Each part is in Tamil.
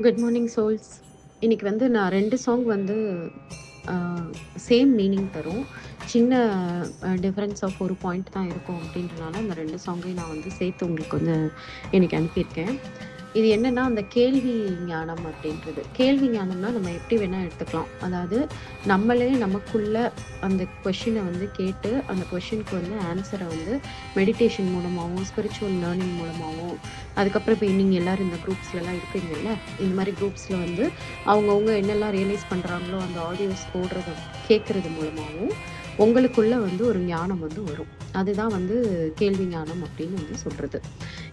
குட் மார்னிங் சோல்ஸ் இன்னைக்கு வந்து நான் ரெண்டு சாங் வந்து சேம் மீனிங் தரும். சின்ன டிஃப்ரென்ஸ் ஆஃப் ஒரு பாயிண்ட் தான் இருக்கும் அப்படின்றனால அந்த ரெண்டு சாங்கையும் நான் வந்து சேர்த்து உங்களுக்கு வந்து இன்னைக்கு அனுப்பியிருக்கேன். இது என்னன்னா அந்த கேள்வி ஞானம் அப்படின்றது. கேள்வி ஞானம்னா நம்ம எப்படி வேணால் எடுத்துக்கலாம். அதாவது நம்மளே நமக்குள்ள அந்த கொஷினை வந்து கேட்டு அந்த கொஷினுக்கு வந்து ஆன்சரை வந்து மெடிடேஷன் மூலமாகவும் ஸ்பிரிச்சுவல் லேர்னிங் மூலமாகவும் அதுக்கப்புறம் இப்போ நீங்கள் எல்லோரும் இந்த குரூப்ஸ்லலாம் இருப்பீங்கல்ல இந்த மாதிரி குரூப்ஸில் வந்து அவங்கவுங்க என்னெல்லாம் ரியலைஸ் பண்ணுறாங்களோ அந்த ஆடியோஸ் போடுறத கேட்குறது மூலமாகவும் உங்களுக்குள்ள வந்து ஒரு ஞானம் வந்து வரும். அதுதான் வந்து கேள்வி ஞானம் அப்படின்னு வந்து சொல்கிறது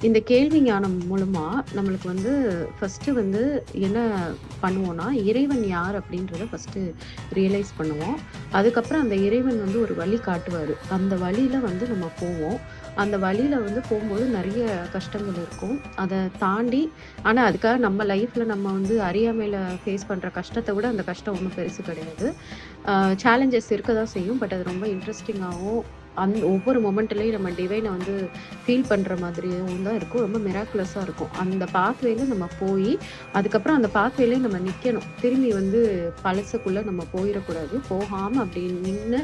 இந்த கேள்வி ஞானம் மூலமாக நம்மளுக்கு வந்து ஃபஸ்ட்டு வந்து என்ன பண்ணுவோம்னா இறைவன் யார் அப்படின்றத ஃபஸ்ட்டு ரியலைஸ் பண்ணுவோம். அதுக்கப்புறம் அந்த இறைவன் வந்து ஒரு வழி காட்டுவார். அந்த வழியில் வந்து நம்ம போவோம். அந்த வழியில் வந்து போகும்போது நிறைய கஷ்டங்கள் இருக்கும். அதை தாண்டி ஆனால் அதுக்காக நம்ம லைஃப்பில் நம்ம வந்து அறியாமையில் ஃபேஸ் பண்ணுற கஷ்டத்தை விட அந்த கஷ்டம் ஒன்றும் பெருசு கிடையாது. சேலஞ்சஸ் இருக்க தான் செய்யும் பட் அது ரொம்ப இன்ட்ரெஸ்டிங்காகவும் அந் ஒவ்வொரு மொமெண்ட்லேயும் நம்ம டிவைனை வந்து ஃபீல் பண்ணுற மாதிரியும் தான் இருக்கும். ரொம்ப மிராக்குலஸாக இருக்கும். அந்த பாத்வேல நம்ம போய் அதுக்கப்புறம் அந்த பாத்வேலே நம்ம நிற்கணும் திரும்பி வந்து பழசுக்குள்ளே நம்ம போயிடக்கூடாது. போகாமல் அப்படி நின்று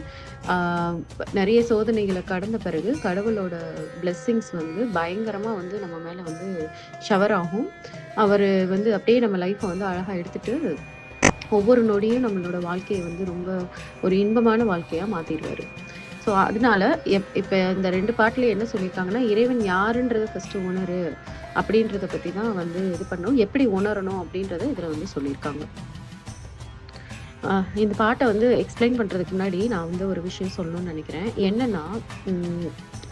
நிறைய சோதனைகளை கடந்த பிறகு கடவுளோட பிளெஸ்ஸிங்ஸ் வந்து பயங்கரமாக வந்து நம்ம மேலே வந்து ஷவர் ஆகும். அவர் வந்து அப்படியே நம்ம லைஃப்பை வந்து அழகாக எடுத்துகிட்டு ஒவ்வொரு நொடியும் நம்மளோட வாழ்க்கையை வந்து ரொம்ப ஒரு இன்பமான வாழ்க்கையாக மாற்றிடுவார் ஸோ அதனால எப் இப்போ இந்த ரெண்டு பாட்டில் என்ன சொல்லியிருக்காங்கன்னா இறைவன் யாருன்றதை ஃபஸ்ட்டு உணரு அப்படின்றத பற்றி தான் வந்து இது பண்ணணும். எப்படி உணரணும் அப்படின்றத இதில் வந்து சொல்லியிருக்காங்க இந்த பாட்டை வந்து எக்ஸ்பிளைன் பண்ணுறதுக்கு முன்னாடி நான் வந்து ஒரு விஷயம் சொல்லணும்னு நினைக்கிறேன். என்னென்னா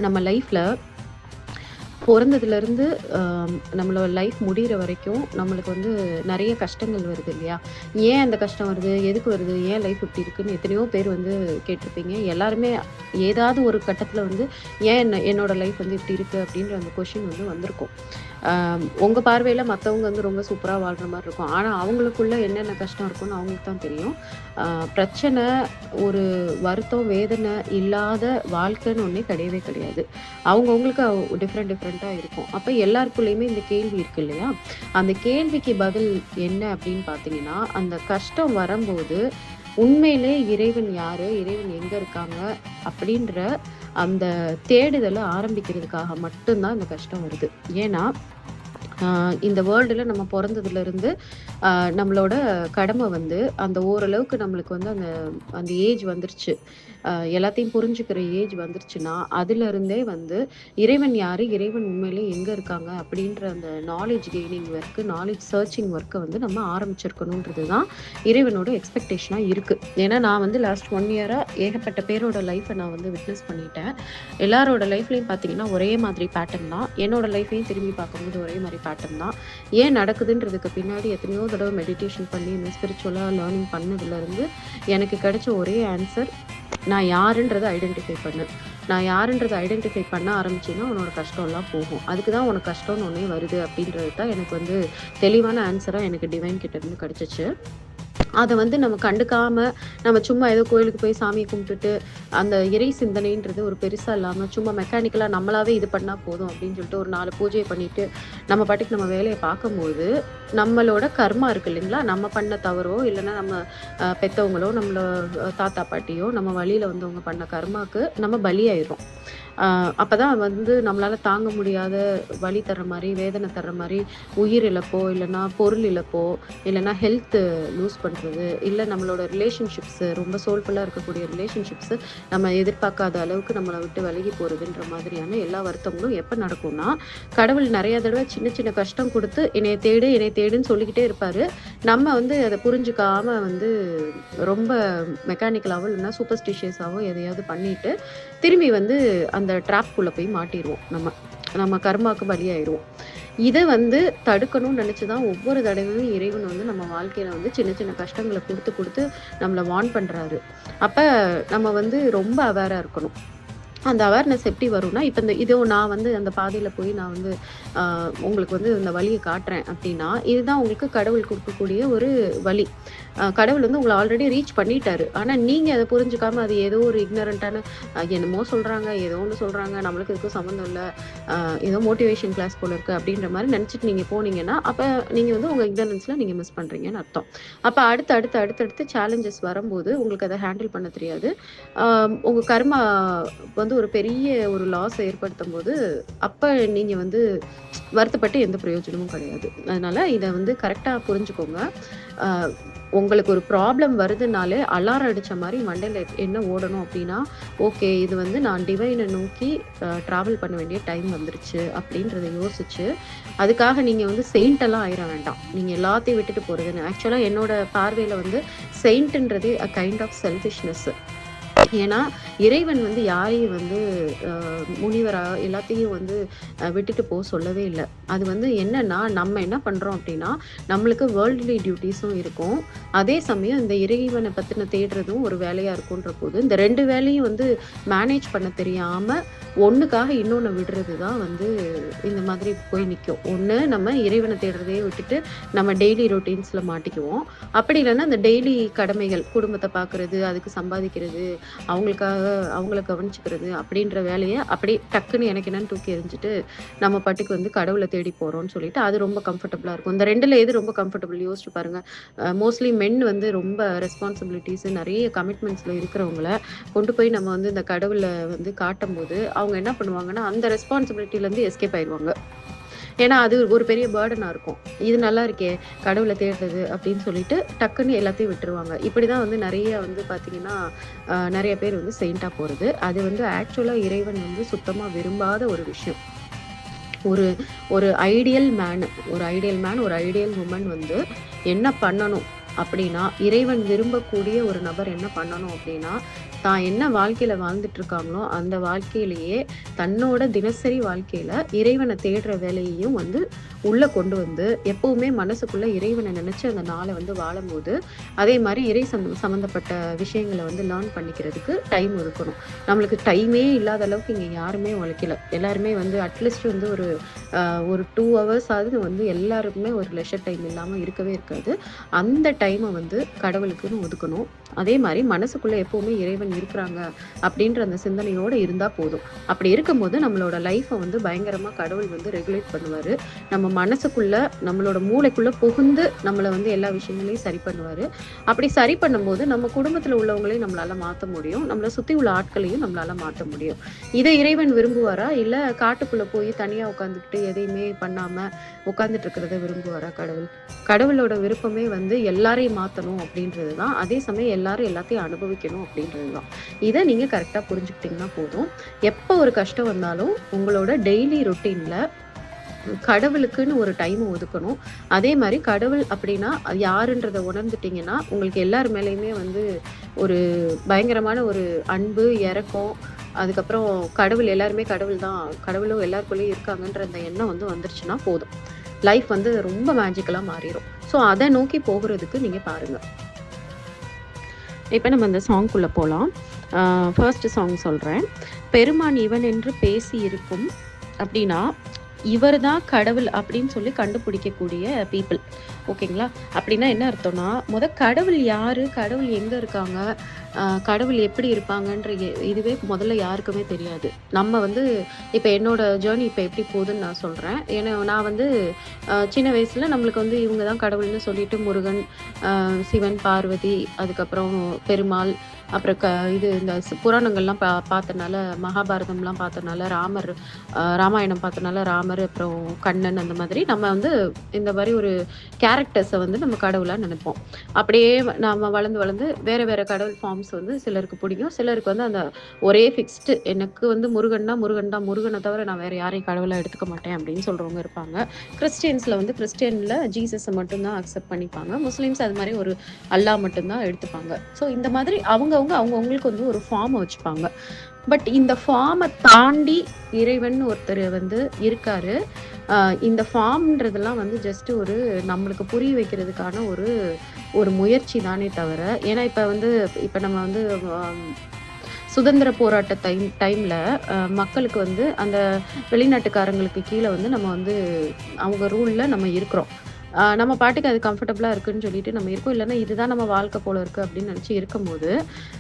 நம்ம லைஃப்பில் பிறந்ததுலேருந்து நம்மளோட லைஃப் முடிகிற வரைக்கும் நம்மளுக்கு வந்து நிறைய கஷ்டங்கள் வருது இல்லையா? ஏன் அந்த கஷ்டம் வருது? எதுக்கு வருது? ஏன் லைஃப் இப்படி இருக்குன்னு எத்தனையோ பேர் வந்து கேட்டிருப்பீங்க. எல்லாருமே ஏதாவது ஒரு கட்டத்தில் வந்து ஏன் என்ன என்னோட லைஃப் வந்து இப்படி இருக்குது அப்படின்ற அந்த கொஷின் வந்து வந்திருக்கும். உங்கள் பார்வையில் மற்றவங்க வந்து ரொம்ப சூப்பராக வாழ்கிற மாதிரி இருக்கும். ஆனால் அவங்களுக்குள்ள என்னென்ன கஷ்டம் இருக்குன்னு அவங்களுக்கு தான் தெரியும். பிரச்சனை ஒரு வருத்தம் வேதனை இல்லாத வாழ்க்கைன்னு ஒன்றே கிடையவே கிடையாது. அவங்கவுங்களுக்கு டிஃப்ரெண்ட் டிஃப்ரெண்ட்டாக இருக்கும். அப்போ எல்லாருக்குள்ளேயுமே இந்த கேள்வி இருக்கு இல்லையா? அந்த கேள்விக்கு பதில் என்ன அப்படின்னு பார்த்தீங்கன்னா அந்த கஷ்டம் வரும்போது உண்மையிலே இறைவன் யார்? இறைவன் எங்கே இருக்காங்க? அப்படின்ற அந்த தேடுதலை ஆரம்பிக்கிறதுக்காக மட்டும்தான் இந்த கஷ்டம் வருது. ஏன்னா இந்த வேர்ல்டில் நம்ம பிறந்ததுலேருந்து நம்மளோட கடமை வந்து அந்த ஓரளவுக்கு நம்மளுக்கு வந்து அந்த அந்த ஏஜ் வந்துருச்சு. எல்லாத்தையும் புரிஞ்சுக்கிற ஏஜ் வந்துருச்சுன்னா அதுலேருந்தே வந்து இறைவன் யார் இறைவன் உண்மையிலே எங்கே இருக்காங்க அப்படின்ற அந்த knowledge gaining work knowledge searching ஒர்க்கை வந்து நம்ம ஆரம்பிச்சிருக்கணுன்றது தான் இறைவனோட எக்ஸ்பெக்டேஷனாக இருக்குது ஏன்னா நான் வந்து லாஸ்ட் ஒன் இயராக ஏகப்பட்ட பேரோட லைஃப்பை நான் வந்து விட்னஸ் பண்ணிட்டேன். எல்லாரோட லைஃப்லையும் பார்த்தீங்கன்னா ஒரே மாதிரி பேட்டர்ன் தான். என்னோட லைஃப்பையும் திரும்பி பார்க்கும்போது ஒரே மாதிரி பேட்டர்ன் தான் ஏன் நடக்குதுன்றதுக்கு பின்னாடி எத்தனையோ தடவை மெடிடேஷன் பண்ணி இந்த ஸ்பிரிச்சுவலாக லேர்னிங் பண்ணதுலேருந்து எனக்கு கிடைச்ச ஒரே ஆன்சர் நான் யாருன்றதை ஐடென்டிஃபை பண்ணு. நான் யாருன்றதை ஐடென்டிஃபை பண்ண ஆரம்பிச்சின்னா உன்னோட கஷ்டம்லாம் போகும். அதுக்கு தான் உனக்கு கஷ்டம்னு ஒன்றே வருது அப்படின்றது தான் எனக்கு வந்து தெளிவான ஆன்சராக எனக்கு டிவைன் கிட்டேருந்து கிடச்சிச்சு. அதை வந்து நம்ம கண்டுக்காம நம்ம சும்மா ஏதோ கோயிலுக்கு போய் சாமியை கும்பிட்டுட்டு அந்த இறை சிந்தனைன்றது ஒரு பெருசாக இல்லாமல் சும்மா மெக்கானிக்கலாக நம்மளாவே இது பண்ணால் போதும் அப்படின்னு சொல்லிட்டு ஒரு நாலு பூஜையை பண்ணிட்டு நம்ம பாட்டுக்கு நம்ம வேலையை பார்க்கும்போது நம்மளோட கர்மா இருக்கு இல்லைங்களா? நம்ம பண்ண தவறோ இல்லைன்னா நம்ம பெற்றவங்களோ நம்மளோட தாத்தா பாட்டியோ நம்ம வழியில் வந்தவங்க பண்ண கர்மாவுக்கு நம்ம பலியாயிரும் அப்போ தான் வந்து நம்மளால் தாங்க முடியாத வழி தர்ற மாதிரி வேதனை தர்ற மாதிரி உயிர் இழப்போ இல்லைன்னா பொருள் இழப்போ இல்லைன்னா ஹெல்த்து லூஸ் பண்ணுறது இல்லை நம்மளோட ரிலேஷன்ஷிப்ஸு ரொம்ப சோல்ஃபுல்லாக இருக்கக்கூடிய ரிலேஷன்ஷிப்ஸு நம்ம எதிர்பார்க்காத அளவுக்கு நம்மளை விட்டு விலகி போகிறதுன்ற மாதிரியான எல்லா வருத்தங்களும் எப்போ நடக்கும்னா கடவுள் நிறைய தடவை சின்ன சின்ன கஷ்டம் கொடுத்து என்னை தேடு என்னை தேடுன்னு சொல்லிக்கிட்டே இருப்பார். நம்ம வந்து அதை புரிஞ்சுக்காம வந்து ரொம்ப மெக்கானிக்கலாவோ இல்லைன்னா சூப்பர்ஸ்டிஷியஸாவோ எதையாவது பண்ணிட்டு திரும்பி வந்து அந்த அந்த ட்ராப்குள்ளே போய் மாட்டிடுவோம் நம்ம நம்ம கர்மாவுக்கு பலியாயிடுவோம் இதை வந்து தடுக்கணும்னு நினச்சி தான் ஒவ்வொரு தடவையும் இறைவன் வந்து நம்ம வாழ்க்கையில் வந்து சின்ன சின்ன கஷ்டங்களை கொடுத்து கொடுத்து நம்மளை வான் பண்ணுறாரு அப்போ நம்ம வந்து ரொம்ப அவேராக இருக்கணும். அந்த அவேர்னஸ் எப்படி வரும்னா இப்போ இந்த இதோ நான் வந்து அந்த பாதையில் போய் நான் வந்து உங்களுக்கு வந்து இந்த வழியை காட்டுறேன் அப்படின்னா இதுதான் உங்களுக்கு கடவுள் கொடுக்கக்கூடிய ஒரு வழி. கடவுள் வந்து உங்களை ஆல்ரெடி ரீச் பண்ணிட்டாரு. ஆனால் நீங்கள் அதை புரிஞ்சுக்காம அது ஏதோ ஒரு இக்னரண்ட்டான என்னமோ சொல்கிறாங்க ஏதோ ஒன்று சொல்கிறாங்க நம்மளுக்கு இதுக்கும் சம்மந்தம் இல்லை ஏதோ மோட்டிவேஷன் கிளாஸ் போல இருக்குது அப்படின்ற மாதிரி நினச்சிட்டு நீங்கள் போனீங்கன்னா அப்போ நீங்கள் வந்து உங்கள் இக்னரன்ஸில் நீங்கள் மிஸ் பண்ணுறீங்கன்னு அர்த்தம். அப்போ அடுத்து அடுத்து அடுத்தடுத்து சேலஞ்சஸ் வரும்போது உங்களுக்கு அதை ஹேண்டில் பண்ண தெரியாது. உங்கள் கர்மா வந்து ஒரு பெரிய ஒரு லாஸ் ஏற்படுத்தும் போது அப்போ நீங்கள் வந்து வருத்தப்பட்டு எந்த பிரயோஜனமும் கிடையாது. அதனால் இதை வந்து கரெக்டாக புரிஞ்சுக்கோங்க. உங்களுக்கு ஒரு ப்ராப்ளம் வருதுனாலே அலாரம் அடித்த மாதிரி மண்டையில் என்ன ஓடணும் அப்படின்னா ஓகே இது வந்து நான் டிவைனை நோக்கி ட்ராவல் பண்ண வேண்டிய டைம் வந்துருச்சு அப்படின்றத யோசிச்சு அதுக்காக நீங்கள் வந்து செயின்ட்டெல்லாம் ஆயிட வேண்டாம். நீங்கள் எல்லாத்தையும் விட்டுட்டு போகிறதுன்னு ஆக்சுவலாக என்னோட பார்வையில் வந்து செயின்ட்ன்றதே அ கைண்ட் ஆஃப் செல்ஃபிஷ்னஸ் ஏன்னா இறைவன் வந்து யாரையும் வந்து முனிவராக முனிவரா எல்லாத்தையும் வந்து விட்டுட்டு போக சொல்லவே இல்லை. அது வந்து என்னன்னா நம்ம என்ன பண்றோம் அப்படின்னா நம்மளுக்கு வேர்ல்ட்லி டியூட்டிஸும் இருக்கும். அதே சமயம் இந்த இறைவனை பத்தின தேடுறதும் ஒரு வேலையா இருக்குன்ற போது இந்த ரெண்டு வேலையும் வந்து மேனேஜ் பண்ண தெரியாம ஒன்றுக்காக இன்னொன்று விடுறது தான் வந்து இந்த மாதிரி போய் நிற்கும் ஒன்று நம்ம இறைவனை தேடுறதையே விட்டுட்டு நம்ம டெய்லி ரொட்டீன்ஸில் மாட்டிக்குவோம். அப்படி இல்லைன்னா அந்த டெய்லி கடமைகள் குடும்பத்தை பார்க்குறது அதுக்கு சம்பாதிக்கிறது அவங்களுக்காக அவங்கள கவனிச்சுக்கிறது அப்படின்ற வேலையை அப்படியே டக்குன்னு எனக்கு என்னன்னு தூக்கி எறிஞ்சிட்டு நம்ம பாட்டுக்கு வந்து கடவுளை தேடி போகிறோம்னு சொல்லிட்டு அது ரொம்ப கம்ஃபர்டபுளாக இருக்கும். இந்த ரெண்டில் எது ரொம்ப கம்ஃபர்டபுள் யோசிச்சு பாருங்கள் மோஸ்ட்லி மென் வந்து ரொம்ப ரெஸ்பான்சிபிலிட்டிஸ் நிறைய கமிட்மெண்ட்ஸில் இருக்கிறவங்கள கொண்டு போய் நம்ம வந்து இந்த கடவுளை வந்து காட்டும் போது அவங்க என்ன பண்ணுவாங்கன்னா அந்த ரெஸ்பான்சிபிலிட்டிலேருந்து எஸ்கேப் ஆயிடுவாங்க ஏன்னா அது ஒரு பெரிய பேர்டனாக இருக்கும். இது நல்லா இருக்கே கடவுளை தேடுறது அப்படின்னு சொல்லிட்டு டக்குன்னு எல்லாத்தையும் விட்டுருவாங்க. இப்படி தான் வந்து நிறைய வந்து பார்த்தீங்கன்னா நிறைய பேர் வந்து செயின்ட்டாக போகிறது அது வந்து ஆக்சுவலாக இறைவன் வந்து சுத்தமாக விரும்பாத ஒரு விஷயம். ஒரு ஒரு ஐடியல் மேன் ஒரு ஐடியல் மேன் ஒரு ஐடியல் உமன் வந்து என்ன பண்ணணும் அப்படின்னா இறைவன் விரும்பக்கூடிய ஒரு நபர் என்ன பண்ணணும் அப்படின்னா தான் என்ன வாழ்க்கையில வாழ்ந்துட்டு இருக்காங்களோ அந்த வாழ்க்கையிலேயே தன்னோட தினசரி வாழ்க்கையில இறைவனை தேடுற வேலையையும் வந்து உள்ள கொண்டு வந்து எப்பவுமே மனசுக்குள்ள இறைவனை நினைச்சு அந்த நாளை வந்து வாழும்போது அதே மாதிரி இறை சம் சம்மந்தப்பட்ட விஷயங்களை வந்து லேர்ன் பண்ணிக்கிறதுக்கு டைம் ஒதுக்கணும். நம்மளுக்கு டைமே இல்லாத அளவுக்கு இங்கே யாருமே உழைக்கல. எல்லாருமே வந்து அட்லீஸ்ட் வந்து ஒரு ஒரு டூ ஹவர்ஸ் ஆகுது வந்து எல்லாருக்குமே ஒரு லெஷர் டைம் இல்லாமல் இருக்கவே இருக்காது. அந்த டைமை வந்து கடவுளுக்குன்னு ஒதுக்கணும். அதே மாதிரி மனசுக்குள்ளே எப்போவுமே இறைவன் இருக்கிறாங்க அப்படின்ற அந்த சிந்தனையோடு இருந்தால் போதும். அப்படி இருக்கும்போது நம்மளோட லைஃப்பை வந்து பயங்கரமாக கடவுள் வந்து ரெகுலேட் பண்ணுவார். நம்ம மனசுக்குள்ளே நம்மளோட மூளைக்குள்ளே புகுந்து நம்மளை வந்து எல்லா விஷயங்களையும் சரி பண்ணுவார். அப்படி சரி பண்ணும்போது நம்ம குடும்பத்தில் உள்ளவங்களையும் நம்மளால் மாற்ற முடியும். நம்மளை சுற்றி உள்ள ஆட்களையும் நம்மளால் மாற்ற முடியும். இதை இறைவன் விரும்புவாரா? இல்லை காட்டுக்குள்ளே போய் தனியாக உட்காந்துக்கிட்டு எதையுமே பண்ணாமல் உட்காந்துட்டு இருக்கிறத விரும்புவாரா கடவுள்? கடவுளோட விருப்பமே வந்து எல்லாரையும் மாற்றணும் அப்படின்றது தான் அதே சமயம் எல்லாரும் எல்லாத்தையும் அனுபவிக்கணும் அப்படின்றது தான் இதை நீங்கள் கரெக்டாக புரிஞ்சுக்கிட்டீங்கன்னா போதும். எப்போ ஒரு கஷ்டம் வந்தாலும் உங்களோட டெய்லி ரொட்டீனில் கடவுளுக்குன்னு ஒரு டைம் ஒதுக்கணும். அதே மாதிரி கடவுள் அப்படின்னா அது யாருன்றதை உணர்ந்துட்டீங்கன்னா உங்களுக்கு எல்லார் மேலேயுமே வந்து ஒரு பயங்கரமான ஒரு அன்பு இறக்கம் அதுக்கப்புறம் கடவுள் எல்லாருமே கடவுள் தான். கடவுளும் எல்லாருக்குள்ளேயும் இருக்காங்கன்ற அந்த எண்ணம் வந்து வந்துருச்சுன்னா போதும். லைஃப் வந்து ரொம்ப மேஜிக்கலாக மாறிடும் ஸோ அதை நோக்கி போகிறதுக்கு நீங்கள் பாருங்கள் இப்போ நம்ம அந்த சாங்க்குள்ளே போகலாம் ஃபர்ஸ்ட் சாங் சொல்கிறேன் பெருமான் இவன் என்று பேசி இருக்கும் அப்படின்னா இவர் தான் கடவுள் அப்படின்னு சொல்லி கண்டுபிடிக்கக்கூடிய பீப்புள் ஓகேங்களா? அப்படின்னா என்ன அர்த்தம்னா முத கடவுள் யாரு? கடவுள் எங்க இருக்காங்க? கடவுள் எப்படி இருப்பாங்கன்ற இதுவே முதல்ல யாருக்குமே தெரியாது. நம்ம வந்து இப்போ என்னோட ஜேர்னி இப்போ எப்படி போகுதுன்னு நான் சொல்கிறேன் ஏன்னா நான் வந்து சின்ன வயசில் நம்மளுக்கு வந்து இவங்க தான் கடவுள்னு சொல்லிட்டு முருகன் சிவன் பார்வதி அதுக்கப்புறம் பெருமாள் அப்புறம் க இது இந்த புராணங்கள்லாம் பா பார்த்தனால மகாபாரதம்லாம் பார்த்தனால ராமர் ராமாயணம் பார்த்தனால ராமர் அப்புறம் கண்ணன் அந்த மாதிரி நம்ம வந்து இந்த மாதிரி ஒரு கேரக்டர்ஸை வந்து நம்ம கடவுளாக நினைப்போம். அப்படியே நாம் வளர்ந்து வளர்ந்து வேறு வேறு கடவுள் ஃபார்ம்ஸ் வந்து சிலருக்கு பிடிக்கும். சிலருக்கு வந்து அந்த ஒரே ஃபிக்ஸ்டு எனக்கு வந்து முருகன்னா முருகன் தான் முருகனை தவிர நான் வேறு யாரையும் கடவுளாக எடுத்துக்க மாட்டேன் அப்படின்னு சொல்கிறவங்க இருப்பாங்க. கிறிஸ்டியன்ஸில் வந்து கிறிஸ்டியனில் ஜீசஸை மட்டும்தான் அக்செப்ட் பண்ணிப்பாங்க. முஸ்லீம்ஸ் அது மாதிரி ஒரு அல்லாஹ் மட்டும்தான் எடுத்துப்பாங்க. ஸோ இந்த மாதிரி அவங்க அவங்கவுங்க அவங்கவுங்களுக்கு வந்து ஒரு ஃபார்மை வச்சுப்பாங்க. பட் இந்த ஃபார்மை தாண்டி இறைவன் ஒருத்தர் வந்து இருக்காரு. இந்த ஃபார்ம்ன்றதெல்லாம் வந்து ஜஸ்ட் ஒரு நம்மளுக்கு புரிய வைக்கிறதுக்கான ஒரு ஒரு முயற்சி தானே தவிர ஏன்னா இப்போ வந்து இப்போ நம்ம வந்து சுதந்திர போராட்ட டைம் டைமில் மக்களுக்கு வந்து அந்த வெளிநாட்டுக்காரங்களுக்கு கீழே வந்து நம்ம வந்து அவங்க ரூலில் நம்ம இருக்கிறோம். நம்ம பாட்டுக்கு அது கம்ஃபர்டபுளாக இருக்குன்னு சொல்லிட்டு நம்ம இருக்கோம். இல்லைன்னா இதுதான் நம்ம வாழ்க்கை போல இருக்கு அப்படின்னு நினச்சி இருக்கும்போது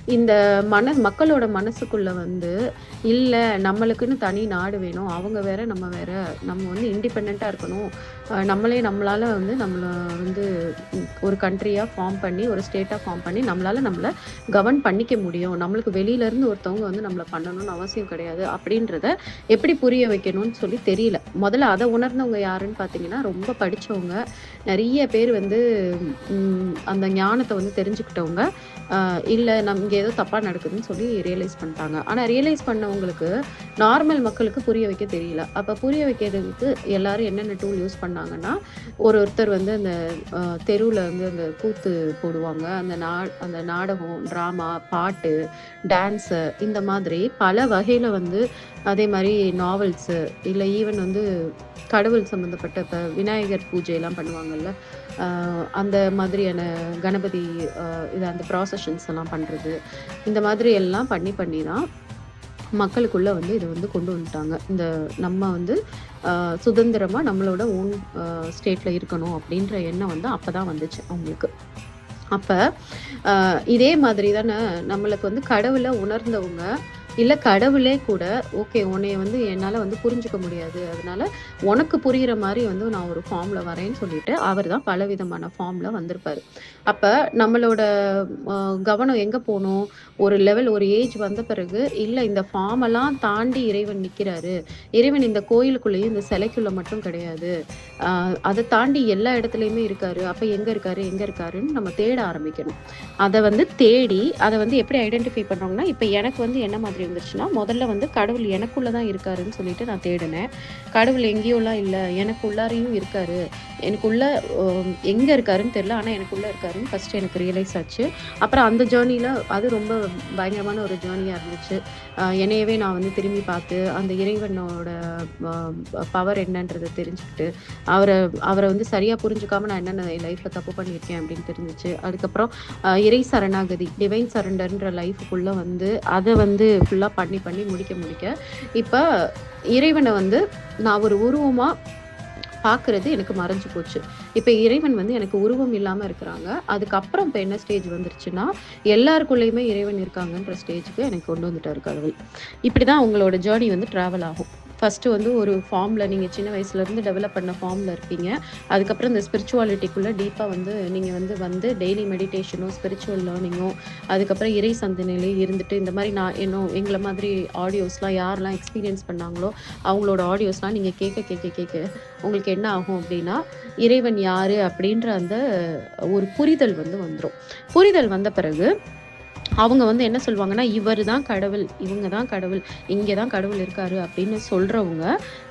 இந்த மன மக்களோட மனசுக்குள்ள வந்து இல்லை நம்மளுக்குன்னு தனி நாடு வேணும் அவங்க வேற நம்ம வேற நம்ம வந்து இண்டிபெண்ட்டாக இருக்கணும் நம்மளே நம்மளால் வந்து நம்மளை வந்து ஒரு கண்ட்ரியாக ஃபார்ம் பண்ணி ஒரு ஸ்டேட்டாக ஃபார்ம் பண்ணி நம்மளால் நம்மளை கவர்ன் பண்ணிக்க முடியும். நம்மளுக்கு வெளியில இருந்து ஒருத்தவங்க வந்து நம்மளை பண்ணணும்னு அவசியம் கிடையாது. அப்படின்றத எப்படி புரிய வைக்கணும்னு சொல்லி தெரியல. முதல்ல அதை உணர்ந்தவங்க யாருன்னு பார்த்தீங்கன்னா ரொம்ப படித்தவங்க நிறைய பேர் வந்து அந்த ஞானத்தை வந்து தெரிஞ்சுக்கிட்டவங்க. இல்லை நம் இங்கே ஏதோ தப்பாக நடக்குதுன்னு சொல்லி ரியலைஸ் பண்ணிட்டாங்க. ஆனால் ரியலைஸ் பண்ணவங்களுக்கு நார்மல் மக்களுக்கு புரிய வைக்க தெரியல. அப்போ புரிய வைக்கிறதுக்கு எல்லாரும் என்னென்ன டூல் யூஸ் பண்ணாங்கன்னா ஒரு ஒருத்தர் வந்து அந்த தெருவில் வந்து அந்த கூத்து போடுவாங்க. அந்த நா அந்த நாடகம் ட்ராமா பாட்டு டான்ஸு இந்த மாதிரி பல வகையில் வந்து அதே மாதிரி நாவல்ஸு இல்லை ஈவன் வந்து கடவுள் சம்மந்தப்பட்ட இப்போ விநாயகர் பூஜையெல்லாம் பண்ணுவாங்கல்ல அந்த மாதிரியான கணபதி இதை இது அந்த ப்ராசஷன்ஸ் எல்லாம் பண்ணுறது இந்த மாதிரி எல்லாம் பண்ணி பண்ணி தான் மக்களுக்குள்ளே வந்து இதை வந்து கொண்டு வந்துட்டாங்க. இந்த நம்ம வந்து சுதந்திரமாக நம்மளோட ஓன் ஸ்டேட்டில் இருக்கணும் அப்படின்ற எண்ணம் வந்து அப்போ தான் வந்துச்சு அவங்களுக்கு. அப்போ இதே மாதிரி தானே நம்மளுக்கு வந்து கடவுளை உணர்ந்தவங்க இல்ல கடவுளே கூட ஓகே உன்னைய வந்து என்னால வந்து புரிஞ்சுக்க முடியாது. அதனால உனக்கு புரியுற மாதிரி வந்து நான் ஒரு ஃபார்ம்ல வரேன்னு சொல்லிட்டு அவர் தான் பல விதமான ஃபார்ம்ல வந்திருப்பாரு. அப்ப நம்மளோட கவனம் எங்க போகணும்? ஒரு லெவல் ஒரு ஏஜ் வந்த பிறகு இல்ல இந்த ஃபார்ம் எல்லாம் தாண்டி இறைவன் நிற்கிறாரு இறைவன் இந்த கோயிலுக்குள்ளேயும் இந்த சிலைக்குள்ள மட்டும் கிடையாது. அதை தாண்டி எல்லா இடத்துலையுமே இருக்காரு. அப்ப எங்க இருக்காரு? எங்க இருக்காருன்னு நம்ம தேட ஆரம்பிக்கணும். அதை வந்து தேடி அதை வந்து எப்படி ஐடென்டிஃபை பண்றோம்னா இப்ப எனக்கு வந்து என்ன மாதிரி இருந்துச்சுன்னா முதல்ல வந்து கடவுள் எனக்குள்ளதான் இருக்காருன்னு சொல்லிட்டு நான் தேடினேன். கடவுள் எங்கேயோலாம் இல்லை எனக்கு உள்ளாரையும் இருக்காரு. எனக்குள்ள ஆஹ் எங்க இருக்காருன்னு தெரியல ஆனா எனக்குள்ள இருக்காருன்னு ஃபர்ஸ்ட் எனக்கு ரியலைஸ் ஆச்சு. அப்புறம் அந்த ஜேர்னில அது ரொம்ப பயங்கரமான ஒரு ஜேர்னியா இருந்துச்சு. என்னையவே நான் வந்து திரும்பி பார்த்து அந்த இறைவனோட பவர் என்னன்றதை தெரிஞ்சுக்கிட்டு அவரை அவரை வந்து சரியா புரிஞ்சுக்காம நான் என்னென்ன லைஃப்ல தப்பு பண்ணியிருக்கேன் அப்படின்னு தெரிஞ்சுச்சு. அதுக்கப்புறம் இறை சரணாகதி டிவைன் சரண்டர்ன்ற லைஃபுக்குள்ள வந்து அதை வந்து ஃபுல்லா பண்ணி பண்ணி முடிக்க முடிக்க இப்ப இறைவனை வந்து நான் ஒரு உருவமா பார்க்குறது எனக்கு மறைஞ்சு போச்சு. இப்போ இறைவன் வந்து எனக்கு உருவம் இல்லாமல் இருக்கிறாங்க. அதுக்கப்புறம் இப்போ என்ன ஸ்டேஜ் வந்துருச்சுன்னா எல்லாருக்குள்ளேயுமே இறைவன் இருக்காங்கன்ற ஸ்டேஜுக்கு எனக்கு கொண்டு வந்துட்டார் கடவுள். இப்படிதான் உங்களோட ஜேர்னி வந்து ட்ராவல் ஆகும். ஃபஸ்ட்டு வந்து ஒரு ஃபார்மில் நீங்கள் சின்ன வயசுலேருந்து டெவலப் பண்ண ஃபார்மில் இருப்பீங்க. அதுக்கப்புறம் இந்த ஸ்பிரிச்சுவாலிட்டிக்குள்ளே டீப்பாக வந்து நீங்கள் வந்து வந்து டெய்லி மெடிடேஷனோ ஸ்பிரிச்சுவல் லேர்னிங்கோ அதுக்கப்புறம் இறை சந்தனையிலே இருந்துட்டு இந்த மாதிரி நான் இன்னும் எங்களை மாதிரி ஆடியோஸ்லாம் யாரெல்லாம் எக்ஸ்பீரியன்ஸ் பண்ணாங்களோ அவங்களோட ஆடியோஸ்லாம் நீங்கள் கேட்க கேட்க கேட்க உங்களுக்கு என்ன ஆகும் அப்படின்னா இறைவன் யார் அப்படின்ற அந்த ஒரு புரிதல் வந்து வந்துடும் புரிதல் வந்த பிறகு அவங்க வந்து என்ன சொல்லுவாங்கன்னா இவர் தான் கடவுள் இவங்க தான் கடவுள் இங்கே தான் கடவுள் இருக்காரு அப்படின்னு சொல்கிறவங்க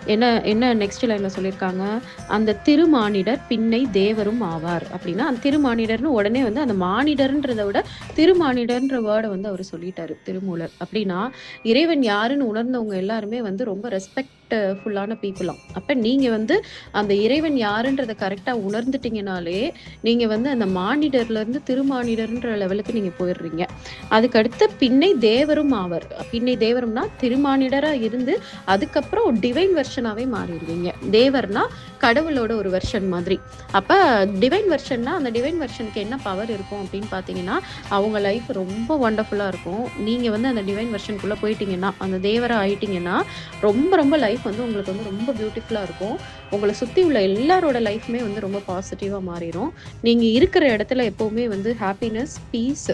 என்ன என்ன நெக்ஸ்ட் லைன்ல சொல்லியிருக்காங்க அந்த திருமானிடர் பின்னை தேவரும் ஆவார் அப்படின்னா அந்த திருமானிடர்னு உடனே வந்து அந்த மானிடர்ன்றதை விட திருமானிடர்ன்ற வேர்டை வந்து அவர் சொல்லிட்டாரு திருமூலர். அப்படின்னா இறைவன் யாருன்னு உணர்ந்தவங்க எல்லாருமே வந்து ரொம்ப ரெஸ்பெக்ட்ஃபுல்லான பீப்புளாம் அப்போ நீங்கள் வந்து அந்த இறைவன் யாருன்றதை கரெக்டாக உணர்ந்துட்டீங்கனாலே நீங்கள் வந்து அந்த மானிடர்லேருந்து திருமானிடர்ன்ற லெவலுக்கு நீங்கள் போயிடுறீங்க. அதுக்கடுத்து பின்னை தேவரும் ஆவர். பின்னை தேவரும்னா திருமானிடராக இருந்து அதுக்கப்புறம் டிவைன் வெர்ஷனாவே மாறிடுவீங்க. தேவர்னா கடவுளோட ஒரு வெர்ஷன் மாதிரி. அப்ப டிவைன் வெர்ஷன்னா அந்த டிவைன் வெர்ஷனுக்கு என்ன பவர் இருக்கும் அப்படின்னு பாத்தீங்கன்னா அவங்க லைஃப் ரொம்ப ஒண்டர்ஃபுல்லா இருக்கும். நீங்க வந்து அந்த டிவைன் வெர்ஷனுக்குள்ள போயிட்டீங்கன்னா அந்த தேவரை ஆயிட்டீங்கன்னா ரொம்ப ரொம்ப லைஃப் வந்து உங்களுக்கு வந்து ரொம்ப பியூட்டிஃபுல்லா இருக்கும். உங்களை சுத்தி உள்ள எல்லாரோட லைஃப்மே வந்து ரொம்ப பாசிட்டிவா மாறிடும். நீங்க இருக்கிற இடத்துல எப்பவுமே வந்து ஹாப்பினஸ் பீஸ்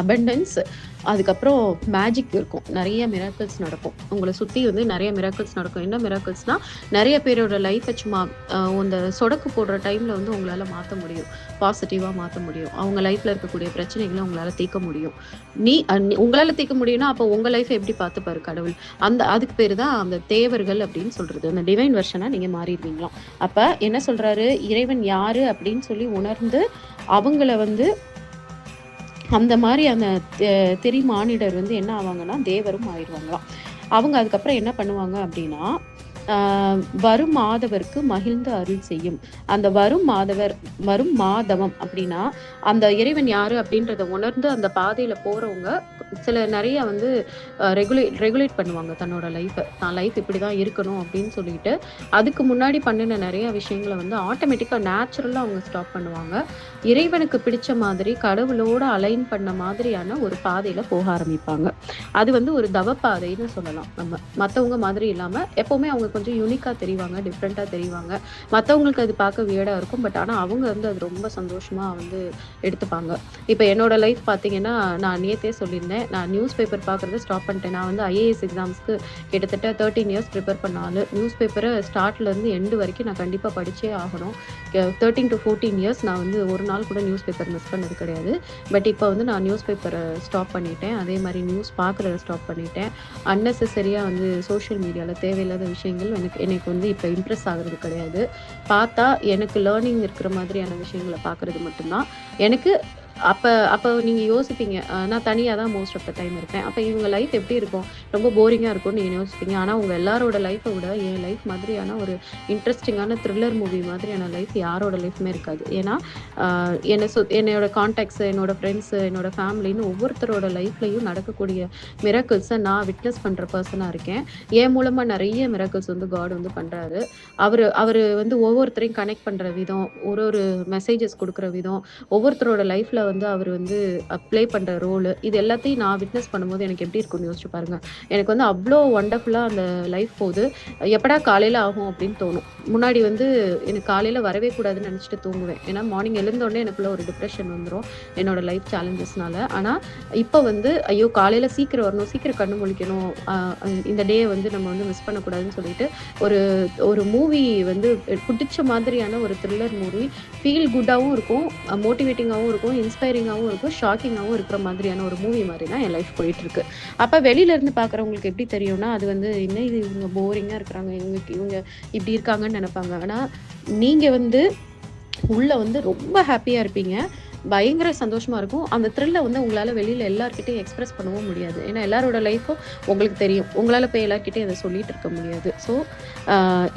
அபண்டன்ஸ் அதுக்கப்புறம் மேஜிக் இருக்கும். நிறைய மிராக்கிள்ஸ் நடக்கும். உங்களை சுற்றி வந்து நிறைய மிராக்கிள்ஸ் நடக்கும். என்ன மிராக்கிள்ஸ்னா நிறைய பேரோட லைஃப்பை சும்மா அந்த சொடக்கு போடுற டைமில் வந்து உங்களால் மாற்ற முடியும். பாசிட்டிவாக மாற்ற முடியும். அவங்க லைஃப்பில் இருக்கக்கூடிய பிரச்சனைகளை உங்களால் தீர்க்க முடியும். நீ உங்களால் உங்களால தீர்க்க முடியும்னா அப்போ உங்கள் லைஃப்பை எப்படி பார்த்துப்பாரு கடவுள்? அந்த அதுக்கு பேர் தான் அந்த தேவர்கள் அப்படின்னு சொல்கிறது அந்த டிவைன் வெர்ஷனாக நீங்கள் மாறிடுவீங்களாம். அப்போ என்ன சொல்கிறாரு இறைவன் யாரு அப்படின்னு சொல்லி உணர்ந்து அவங்கள வந்து அந்த மாதிரி அந்த திரி மானிடர் வந்து என்ன ஆவாங்கன்னா தேவரும் ஆயிடுவாங்களாம். அவங்க அதுக்கப்புறம் என்ன பண்ணுவாங்க அப்படின்னா வரும் மாதவர்க்கு மகிழ்ந்து அருள் செய்யும். அந்த வரும் மாதவர் வரும் மாதவம் அப்படின்னா அந்த இறைவன் யாரு அப்படின்றத உணர்ந்து அந்த பாதையில போறவங்க சில நிறைய வந்து ரெகுலேட் ரெகுலேட் பண்ணுவாங்க தன்னோட லைஃப்பை தான் லைஃப் இப்படி தான் இருக்கணும் அப்படின்னு சொல்லிட்டு அதுக்கு முன்னாடி பண்ணின நிறைய விஷயங்களை வந்து ஆட்டோமேட்டிக்காக நேச்சுரலாக அவங்க ஸ்டாப் பண்ணுவாங்க. இறைவனுக்கு பிடிச்ச மாதிரி கடவுளோட அலைன் பண்ண மாதிரியான ஒரு பாதையில் போக ஆரம்பிப்பாங்க. அது வந்து ஒரு தவப்பாதைன்னு சொல்லலாம் நம்ம. மற்றவங்க மாதிரி இல்லாமல் எப்போவுமே அவங்க கொஞ்சம் யூனிக்காக தெரிவாங்க டிஃப்ரெண்ட்டாக தெரிவாங்க. மற்றவங்களுக்கு அது பார்க்க வியடாக இருக்கும் பட் ஆனால் அவங்க வந்து அது ரொம்ப சந்தோஷமாக வந்து எடுத்துப்பாங்க. இப்போ என்னோட லைஃப் பார்த்தீங்கன்னா நான் நேத்தே சொல்லியிருந்தேன் நான் நியூஸ் பேப்பர் பார்க்குறத ஸ்டாப் பண்ணிட்டேன். நான் வந்து ஐஏஎஸ் எக்ஸாம்ஸ்க்கு கிட்டத்தட்ட தேர்ட்டீன் இயர்ஸ் ப்ரிப்பேர் பண்ணாலும் நியூஸ் பேப்பரை ஸ்டார்ட்லேருந்து எண்டு வரைக்கும் நான் கண்டிப்பாக படித்தே ஆகணும். தேர்ட்டீன் டு ஃபோர்டீன் இயர்ஸ் நான் வந்து ஒரு நாள் கூட நியூஸ் பேப்பர் மிஸ் பண்ணது கிடையாது. பட் இப்போ வந்து நான் நியூஸ் பேப்பரை ஸ்டாப் பண்ணிட்டேன். அதே மாதிரி நியூஸ் பார்க்குறத ஸ்டாப் பண்ணிட்டேன். அன்னெசரியாக வந்து சோஷியல் மீடியாவில் தேவையில்லாத விஷயங்கள் எனக்கு எனக்கு வந்து இப்போ இம்ப்ரெஸ் ஆகுறது கிடையாது. பார்த்தா எனக்கு லேர்னிங் இருக்கிற மாதிரியான விஷயங்களை பார்க்குறது மட்டும்தான். எனக்கு அப்போ அப்போ நீங்கள் யோசிப்பீங்க நான் தனியாக தான் மோஸ்ட் ஆஃப் த டைம் இருப்பேன். அப்போ இவங்க லைஃப் எப்படி இருக்கும்? ரொம்ப போரிங்காக இருக்கும்னு நீங்கள் யோசிப்பீங்க. ஆனால் உங்கள் எல்லாரோட லைஃப்பை விட என் லைஃப் மாதிரியான ஒரு இன்ட்ரெஸ்டிங்கான த்ரில்லர் மூவி மாதிரியான லைஃப் யாரோட லைஃப்மே இருக்காது. ஏன்னா என்னை சு என்னோட காண்டாக்ட்ஸ் என்னோட ஃப்ரெண்ட்ஸு என்னோட ஃபேமிலின்னு ஒவ்வொருத்தரோட லைஃப்லையும் நடக்கக்கூடிய மிரக்கிள்ஸை நான் விட்னஸ் பண்ணுற பர்சனாக இருக்கேன். என் மூலமாக நிறைய மிரக்கிள்ஸ் வந்து காட் வந்து பண்ணுறாரு அவர் அவர் வந்து ஒவ்வொருத்தரையும் கனெக்ட் பண்ணுற விதம் ஒரு ஒரு மெசேஜஸ் கொடுக்குற விதம் ஒவ்வொருத்தரோட லைஃப்பில் வந்து அவர் வந்து ப்ளே பண்ணுற ரோலு இது எல்லாத்தையும் நான் விட்னஸ் பண்ணும்போது எனக்கு எப்படி இருக்கும்னு யோசிச்சு பாருங்க. எனக்கு வந்து அவ்வளோ ஒண்டர்ஃபுல்லாக அந்த லைஃப் போகுது. எப்படா காலையில் ஆகும் அப்படின்னு தோணும். முன்னாடி வந்து எனக்கு காலையில் வரவே கூடாதுன்னு நினச்சிட்டு தூங்குவேன். ஏன்னா மார்னிங் எழுந்தோடனே எனக்குள்ள ஒரு டிப்ரெஷன் வந்துடும் என்னோட லைஃப் சேலஞ்சஸ்னால ஆனால் இப்போ வந்து ஐயோ காலையில் சீக்கிரம் வரணும் சீக்கிரம் கண்ணு முழிக்கணும் இந்த டே வந்து நம்ம வந்து மிஸ் பண்ணக்கூடாதுன்னு சொல்லிட்டு ஒரு ஒரு மூவி வந்து பிடிச்ச மாதிரியான ஒரு த்ரில்லர் மூவி ஃபீல் குட்டாகவும் இருக்கும் மோட்டிவேட்டிங்காகவும் இருக்கும் இன்ஸ்பைரிங்காகவும் இருக்கும் ஷாக்கிங்காகவும் இருக்கிற மாதிரியான ஒரு மூவி மாதிரி தான் என் லைஃப் போயிட்டு இருக்கு. அப்போ வெளியிலேருந்து பார்க்குறவங்களுக்கு எப்படி தெரியும்னா அது வந்து என்ன இது இவங்க போரிங்காக இருக்கிறாங்க இவங்க இவங்க இப்படி இருக்காங்கன்னு நினைப்பாங்க. ஆனால் நீங்கள் வந்து உள்ள வந்து ரொம்ப ஹாப்பியாக இருப்பீங்க. பயங்கர சந்தோஷமா இருக்கும். அந்த த்ரில்லை வந்து உங்களால் வெளியில் எல்லார்கிட்டையும் எக்ஸ்பிரஸ் பண்ணவும் முடியாது. ஏன்னா எல்லாரோட லைஃப்பும் உங்களுக்கு தெரியும். உங்களால் போய் எல்லார்கிட்டையும் அதை சொல்லிட்டு இருக்க முடியாது. ஸோ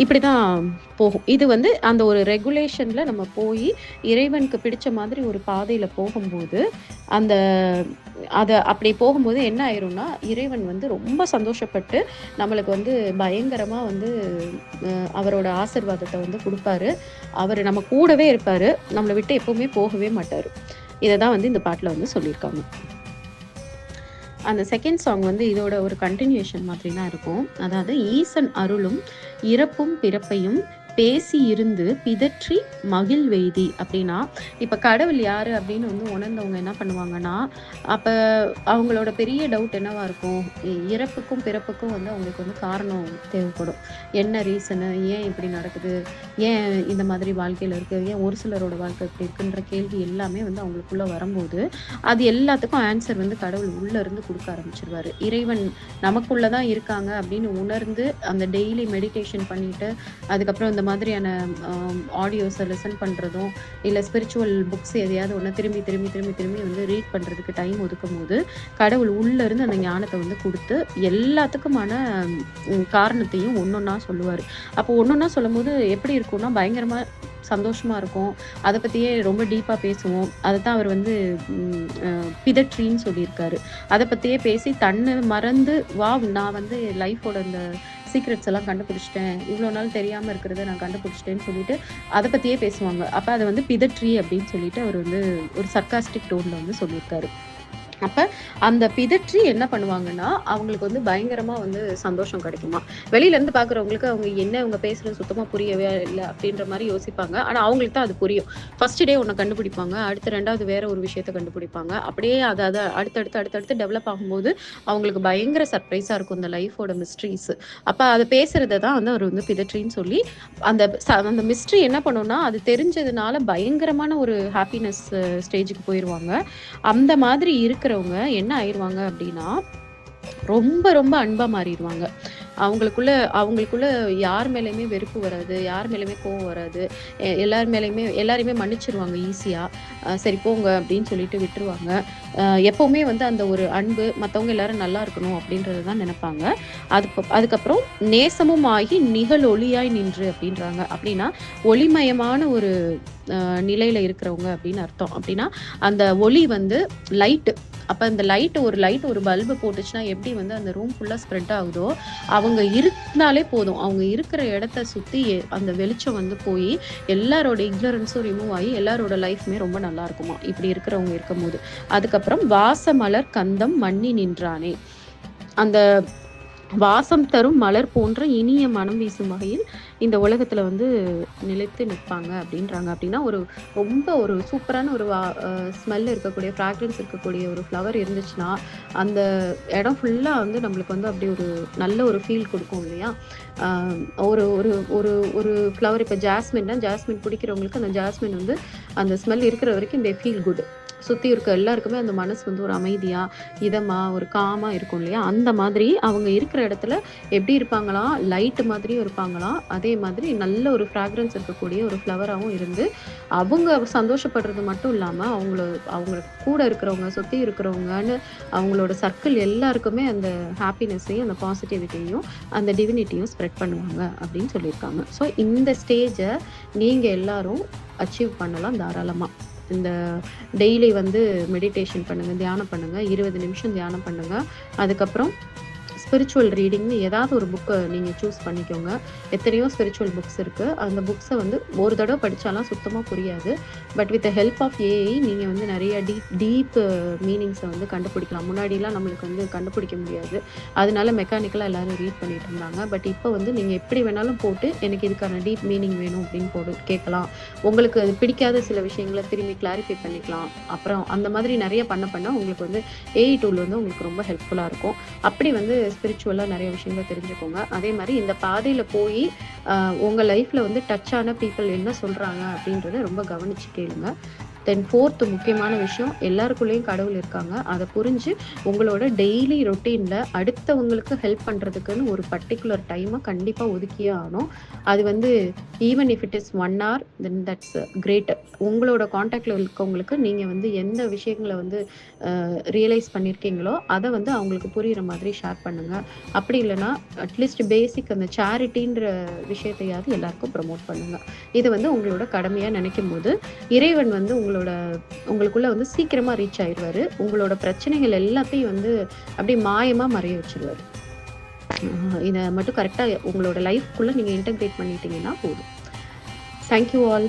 இப்படி தான் போகும். இது வந்து அந்த ஒரு ரெகுலேஷனில் நம்ம போய் இறைவனுக்கு பிடிச்ச மாதிரி ஒரு பாதையில் போகும்போது அந்த அதை அப்படி போகும்போது என்ன ஆயிரும்னா இறைவன் வந்து ரொம்ப சந்தோஷப்பட்டு நம்மளுக்கு வந்து பயங்கரமாக வந்து அவரோட ஆசிர்வாதத்தை வந்து கொடுப்பாரு. அவர் நம்ம கூடவே இருப்பார். நம்மளை விட்டு எப்பவுமே போகவே மாட்டார். இதை தான் வந்து இந்த பாட்டில் வந்து சொல்லியிருக்காங்க. அந்த செகண்ட் சாங் வந்து இதோட ஒரு கண்டினியூஷன் மாதிரி தான் இருக்கும். அதாவது ஈசன் அருளும் இறப்பும் பிறப்பையும் பேசி இருந்து பிதற்றி மகிழ்வெய்தி. அப்படின்னா இப்போ கடவுள் யாரு அப்படின்னு வந்து உணர்ந்தவங்க என்ன பண்ணுவாங்கன்னா அப்போ அவங்களோட பெரிய டவுட் என்னவா இருக்கும்? இ- இறப்புக்கும் பிறப்புக்கும் வந்து அவங்களுக்கு வந்து காரணம் தேவைப்படும். என்ன ரீசனு ஏன் இப்படி நடக்குது? ஏன் இந்த மாதிரி வாழ்க்கையில் இருக்குது ஏன் ஒரு சிலரோட வாழ்க்கை இப்படி இருக்குன்ற கேள்வி எல்லாமே வந்து அவங்களுக்குள்ள வரும்போது அது எல்லாத்துக்கும் ஆன்சர் வந்து கடவுள் உள்ள இருந்து கொடுக்க ஆரம்பிச்சிருவாரு. இறைவன் நமக்குள்ளே தான் இருக்காங்க அப்படின்னு உணர்ந்து அந்த டெய்லி மெடிடேஷன் பண்ணிட்டு அதுக்கப்புறம் இந்த மாதிரியான ஆடியோஸை லிசன் பண்ணுறதும் இல்லை ஸ்பிரிச்சுவல் புக்ஸ் எதையாவது ஒன்று திரும்பி திரும்பி திரும்பி திரும்பி வந்து ரீட் பண்ணுறதுக்கு டைம் ஒதுக்கும் போது கடவுள் உள்ளேருந்து அந்த ஞானத்தை வந்து கொடுத்து எல்லாத்துக்குமான காரணத்தையும் ஒன்று ஒன்றா சொல்லுவார். அப்போ ஒன்று ஒன்றா சொல்லும்போது எப்படி இருக்கும்னா பயங்கரமாக சந்தோஷமாக இருக்கும். அதை பற்றியே ரொம்ப டீப்பாக பேசுவோம். அதை தான் அவர் வந்து பிதற்றின்னு சொல்லியிருக்காரு. அதை பற்றியே பேசி தன்னை மறந்து வா நான் வந்து லைஃபோட இந்த சீக்ரெட்ஸ் எல்லாம் கண்டுபிடிச்சிட்டேன். இவ்வளோ நாள் தெரியாமல் இருக்கிறத நான் கண்டுபிடிச்சிட்டேன்னு சொல்லிட்டு அதை பற்றியே பேசுவாங்க. அப்போ அதை வந்து பிதற்றி அப்படின்னு சொல்லிட்டு அவர் வந்து ஒரு சர்க்காஸ்டிக் டோனில் வந்து சொல்லியிருக்காரு. அப்போ அந்த பிதற்றி என்ன பண்ணுவாங்கன்னா அவங்களுக்கு வந்து பயங்கரமாக வந்து சந்தோஷம் கிடைக்குமா? வெளியிலேருந்து பார்க்குறவங்களுக்கு அவங்க என்ன இவங்க பேசுகிறது சுத்தமாக புரியவே இல்லை அப்படின்ற மாதிரி யோசிப்பாங்க. ஆனால் அவங்களுக்கு தான் அது புரியும். ஃபர்ஸ்ட் டே ஒன்று கண்டுபிடிப்பாங்க அடுத்து ரெண்டாவது வேற ஒரு விஷயத்த கண்டுபிடிப்பாங்க. அப்படியே அதை அதை அடுத்தடுத்து அடுத்தடுத்து டெவலப் ஆகும்போது அவங்களுக்கு பயங்கர சர்ப்ரைஸாக இருக்கும் இந்த லைஃபோட மிஸ்ட்ரீஸ் அப்போ அதை பேசுகிறத தான் வந்து அவர் வந்து பிதற்றின்னு சொல்லி அந்த அந்த மிஸ்ட்ரி என்ன பண்ணுன்னா அது தெரிஞ்சதுனால பயங்கரமான ஒரு ஹாப்பினஸ் ஸ்டேஜுக்கு போயிடுவாங்க அந்த மாதிரி இருக்க இருக்கிறவங்க என்ன ஆயிடுவாங்க அப்படின்னா ரொம்ப ரொம்ப அன்பா மாறிடுவாங்க. அவங்களுக்குள்ள அவங்களுக்குள்ள யார் மேலேயுமே வெறுப்பு வராது யார் மேலேயுமே கோவம் வராது. எல்லார் மேலேயுமே எல்லாரையுமே மன்னிச்சிருவாங்க ஈஸியாக சரி போங்க அப்படின்னு சொல்லிட்டு விட்டுருவாங்க. எப்போவுமே வந்து அந்த ஒரு அன்பு மற்றவங்க எல்லாரும் நல்லா இருக்கணும் அப்படின்றது தான் நினைப்பாங்க. அதுக்கு அதுக்கப்புறம் நேசமும் ஆகி நிகழ் ஒளியாய் நின்று அப்படின்றாங்க. அப்படின்னா ஒளிமயமான ஒரு நிலையில் இருக்கிறவங்க அப்படின்னு அர்த்தம். அப்படின்னா அந்த ஒளி வந்து லைட்டு அப்போ அந்த லைட் ஒரு லைட் ஒரு பல்பு போட்டுச்சுன்னா எப்படி வந்து அந்த ரூம் ஃபுல்லாக ஸ்ப்ரெட் ஆகுதோ அவங்க இருந்தாலே போதும். அவங்க இருக்கிற இடத்த சுற்றி அந்த வெளிச்சம் வந்து போய் எல்லாரோட இக்னரன்ஸும் ரிமூவ் ஆகி எல்லாரோட லைஃப்மே ரொம்ப நல்லா இருக்குமா? இப்படி இருக்கிறவங்க இருக்கும்போது. அதுக்கப்புறம் வாசமலர் கந்தம் மண்ணி நின்றானே. அந்த வாசம் தரும் மலர் போன்ற இனிய மனம் வீசும் வகையில் இந்த உலகத்தில் வந்து நிலைத்து நிற்பாங்க அப்படின்றாங்க. அப்படின்னா ஒரு ரொம்ப ஒரு சூப்பரான ஒரு ஸ்மெல் இருக்கக்கூடிய ஃப்ராக்ரன்ஸ் இருக்கக்கூடிய ஒரு ஃப்ளவர் இருந்துச்சுன்னா அந்த இடம் ஃபுல்லாக வந்து நம்மளுக்கு வந்து அப்படி ஒரு நல்ல ஒரு ஃபீல் கொடுக்கும் இல்லையா? ஒரு ஒரு ஒரு ஒரு ஃப்ளவர் இப்போ ஜாஸ்மின்னா ஜாஸ்மின் பிடிக்கிறவங்களுக்கு அந்த ஜாஸ்மின் வந்து அந்த ஸ்மெல் இருக்கிற வரைக்கும் இந்த ஃபீல் குட் சுற்றி இருக்க எல்லாருக்குமே அந்த மனசு வந்து ஒரு அமைதியாக இதமாக ஒரு காமாக இருக்கும் இல்லையா? அந்த மாதிரி அவங்க இருக்கிற இடத்துல எப்படி இருப்பாங்களாம் லைட்டு மாதிரியும் இருப்பாங்களாம் அதே மாதிரி நல்ல ஒரு ஃப்ராக்ரன்ஸ் இருக்கக்கூடிய ஒரு ஃப்ளவராகவும் இருந்து அவங்க சந்தோஷப்படுறது மட்டும் இல்லாமல் அவங்கள அவங்க கூட இருக்கிறவங்க சுற்றி இருக்கிறவங்கன்னு அவங்களோட சர்க்கிள் எல்லாருக்குமே அந்த ஹாப்பினஸ்ஸையும் அந்த பாசிட்டிவிட்டியையும் அந்த டிவினிட்டியும் ஸ்ப்ரெட் பண்ணுவாங்க அப்படின்னு சொல்லியிருக்காங்க. ஸோ இந்த ஸ்டேஜை நீங்கள் எல்லாரும் அச்சீவ் பண்ணலாம் தாராளமாக இந்த டெய்லி வந்து மெடிடேஷன் பண்ணுங்கள் தியானம் பண்ணுங்கள் இருபது நிமிஷம் தியானம் பண்ணுங்கள் அதுக்கப்புறம் ஸ்பிரிச்சுவல் ரீடிங்னு ஏதாவது ஒரு புக்கை நீங்கள் சூஸ் பண்ணிக்கோங்க. எத்தனையோ ஸ்பிரிச்சுவல் புக்ஸ் இருக்குது அந்த புக்ஸை வந்து ஒரு தடவை படித்தாலாம் சுத்தமாக புரியாது. But with help of AI நீங்கள் வந்து நிறைய டீப் டீப் மீனிங்ஸை வந்து கண்டுபிடிக்கலாம். முன்னாடிலாம் நம்மளுக்கு வந்து கண்டுபிடிக்க முடியாது. அதனால மெக்கானிக்கலாக எல்லாரும் ரீட் பண்ணிட்டு இருந்தாங்க. பட் இப்போ வந்து நீங்கள் எப்படி வேணாலும் போட்டு எனக்கு இதுக்கான டீப் மீனிங் வேணும் அப்படின்னு போட்டு கேட்கலாம். உங்களுக்கு அது பிடிக்காத சில விஷயங்களை திரும்பி கிளாரிஃபை பண்ணிக்கலாம். அப்புறம் அந்த மாதிரி நிறைய பண்ண பண்ண உங்களுக்கு வந்து ஏஐ டூல் வந்து உங்களுக்கு ரொம்ப ஹெல்ப்ஃபுல்லாக இருக்கும். அப்படி வந்து ஸ்பிரிச்சுவலாக நிறைய விஷயங்கள் தெரிஞ்சுக்கோங்க. அதே மாதிரி இந்த பாதையில் போய் உங்கள் லைஃப்பில் வந்து டச் ஆன பீப்புள் என்ன சொல்கிறாங்க அப்படின்றத ரொம்ப கவனிச்சு கேளுங்க. தென் ஃபோர்த்து முக்கியமான விஷயம் எல்லாருக்குள்ளேயும் கடவுள் இருக்காங்க. அதை புரிஞ்சு உங்களோட டெய்லி ரொட்டீனில் அடுத்தவங்களுக்கு ஹெல்ப் பண்ணுறதுக்குன்னு ஒரு பர்டிகுலர் டைமை கண்டிப்பாக ஒதுக்கியே ஆகணும். அது வந்து even if it is one hour then that's great உங்களோட காண்டாக்டில் இருக்கவங்களுக்கு நீங்கள் வந்து எந்த விஷயங்களை வந்து ரியலைஸ் பண்ணியிருக்கீங்களோ அதை வந்து அவங்களுக்கு புரிகிற மாதிரி ஷேர் பண்ணுங்கள் அப்படி இல்லைன்னா அட்லீஸ்ட் பேசிக் அந்த சேரிட்டின்ற விஷயத்தையாவது எல்லாருக்கும் ப்ரமோட் பண்ணுங்கள் இது வந்து உங்களோட கடமையாக நினைக்கும் போது இறைவன் வந்து உங்களுக்கு உங்களோட உங்களுக்குள்ள வந்து சீக்கிரமாக ரீச் ஆயிடுவாரு. உங்களோட பிரச்சனைகள் எல்லாத்தையும் வந்து அப்படியே மாயமாக மறைய வச்சிருவாரு. இதை மட்டும் கரெக்டாக உங்களோட லைஃப்குள்ளே நீங்கள் இன்டகிரேட் பண்ணிட்டீங்கன்னா போதும். Thank you all